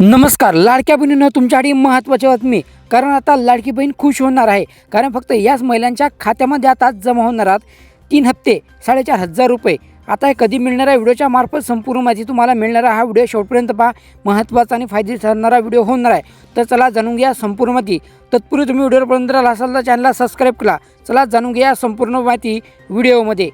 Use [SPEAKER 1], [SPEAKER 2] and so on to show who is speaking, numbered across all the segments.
[SPEAKER 1] नमस्कार लाडक्या बहिणीनं तुमच्यासाठी महत्त्वाची बातमी. कारण आता लाडकी बहीण खुश होणार आहे. कारण फक्त याच महिलांच्या खात्यामध्ये आता जमा होणार आहात तीन हप्ते साडेचार हजार रुपये. आता हे कधी मिळणाऱ्या व्हिडिओच्या मार्फत संपूर्ण माहिती तुम्हाला मिळणारा हा व्हिडिओ शेवटपर्यंत पहा. महत्त्वाचा आणि फायदेशीर ठरणारा व्हिडिओ होणार आहे. तर चला जाणून घ्या संपूर्ण माहिती. तत्पूर्वी तुम्ही व्हिडिओपर्यंत असाल तर चॅनलला सबस्क्राईब करा. चला जाणून घ्या संपूर्ण माहिती व्हिडिओमध्ये.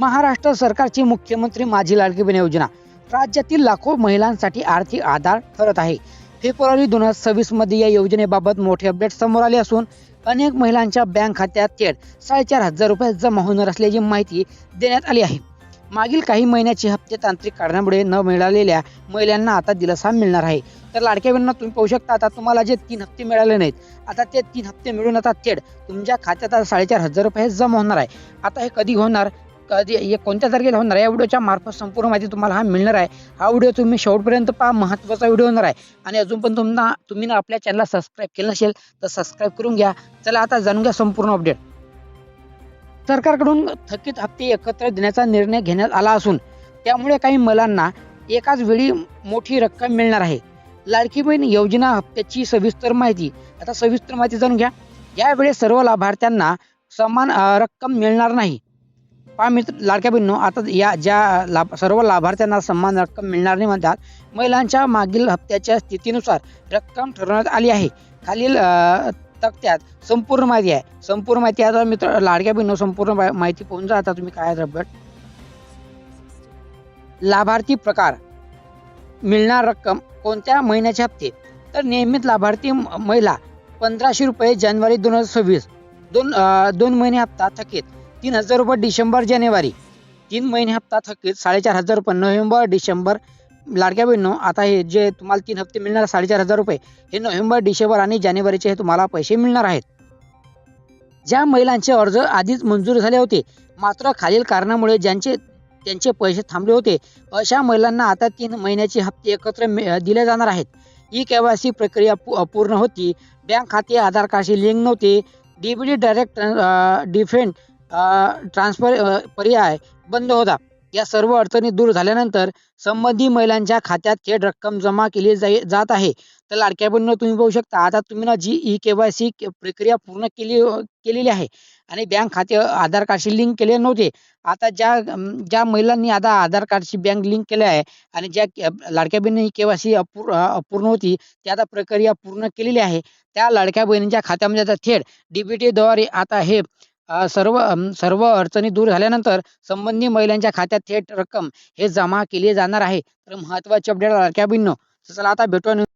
[SPEAKER 1] महाराष्ट्र सरकारची मुख्यमंत्री माझी लाडकी बहीण योजना. राज्यातील लाखो महिलांसाठी आर्थिक आधार ठरत आहे. फेब्रुवारी दोन हजार सव्वीसमध्ये या योजनेबाबत मोठे अपडेट समोर आले असून अनेक महिलांच्या बँक खात्यात थेट साडेचार हजार रुपये जमा होणार असल्याची माहिती देण्यात आली आहे. मागील काही महिन्याचे हप्ते तांत्रिक कारणामुळे न मिळालेल्या महिलांना आता दिलासा मिळणार आहे. तर लाडक्या बहिणींना तुम्ही पाहू शकता आता तुम्हाला जे तीन हप्ते मिळाले नाहीत आता ते तीन हप्ते मिळून आता थेट तुमच्या खात्यात आता साडेचार हजार रुपये जमा होणार आहे. आता हे कधी होणार? कधी हे कोणत्या तारखेला होणार आहे? या व्हिडिओच्या मार्फत संपूर्ण माहिती तुम्हाला हा मिळणार आहे. हा व्हिडिओ तुम्ही शेवटपर्यंत पहा महत्त्वाचा व्हिडिओ होणार आहे. आणि अजून पण तुम्हाला तुम्ही ना आपल्या चॅनलला सबस्क्राईब केलं नसेल तर सबस्क्राईब करून घ्या. चला आता जाणून घ्या संपूर्ण अपडेट सरकारकडून थकीत हप्ते एकत्र देण्याचा निर्णय घेण्यात आला असून त्यामुळे काही मुलांना एकाच वेळी मोठी रक्कम मिळणार आहे. लाडकी बहीण योजना हप्त्याची सविस्तर माहिती. आता सविस्तर माहिती जाणून घ्या. यावेळी सर्व लाभार्थ्यांना समान रक्कम मिळणार नाही. पहा मित्र लाडक्या बहिणीनो आता या ज्या लाभ सर्व लाभार्थ्यांना सन्मान रक्कम मिळणार नाही म्हणतात महिलांच्या मागील हप्त्याच्या स्थितीनुसार रक्कम ठरवण्यात आली आहे. खालील तक्त्यात संपूर्ण माहिती आहे. संपूर्ण माहिती आता मित्र लाडक्या बहिणीनो संपूर्ण माहिती पाहून जा. आता तुम्ही काय रब्बट? लाभार्थी प्रकार. मिळणार रक्कम कोणत्या महिन्याचे हप्ते? तर नियमित लाभार्थी म- महिला पंधराशे रुपये जानेवारी दोन हजार सव्वीस दोन दोन महिने हप्ता थकीत. तीन हजार रुपये डिसेंबर जानेवारी. तीन महिने हप्ता थकीत साडेचार हजार रुपये. नोव्हेंबर डिसेंबर लाडक्या बहिणीनो आता हे जे तुम्हाला तीन हप्ते मिळणार साडेचार हजार रुपये हे नोव्हेंबर डिसेंबर आणि जानेवारीचे हे तुम्हाला पैसे मिळणार आहेत. ज्या महिलांचे अर्ज आधीच मंजूर झाले होते मात्र खालील कारणामुळे ज्यांचे त्यांचे पैसे थांबले होते अशा महिलांना आता तीन महिन्याचे हप्ते एकत्र दिले जाणार आहेत. ई केवायसी प्रक्रिया अपूर्ण होती. बँक खाते आधार कार्डशी लिंक नव्हते. डीबीडी डायरेक्ट डिफेंड ट्रान्सफर पर्याय बंद होता. या सर्व अडचणी दूर झाल्यानंतर संबंधित महिलांच्या खात्यात थेट रक्कम जमा केली जाई जात आहे. तर लाडक्या बहिणीनं तुम्ही पाहू शकता आता तुम्ही ना जी ई के वाय सी प्रक्रिया पूर्ण केली केलेली आहे आणि बँक खाते आधार कार्डशी लिंक केले नव्हते. आता ज्या ज्या महिलांनी आता आधार कार्डशी बँक लिंक केले आहे आणि ज्या लाडक्या बहिणी के वाय सी अपूर अपूर्ण होती ती आता प्रक्रिया पूर्ण केलेली आहे. त्या लाडक्या बहिणींच्या खात्यामध्ये आता थेट डीबीटी द्वारे आता हे सर्व सर्व अडचणी दूर झाल्यानंतर संबंधित महिलांच्या खात्यात थेट रक्कम हे जमा केली जाणार आहे. तर महत्त्वाचे अपडेट लाडक्या चला आता भेटूया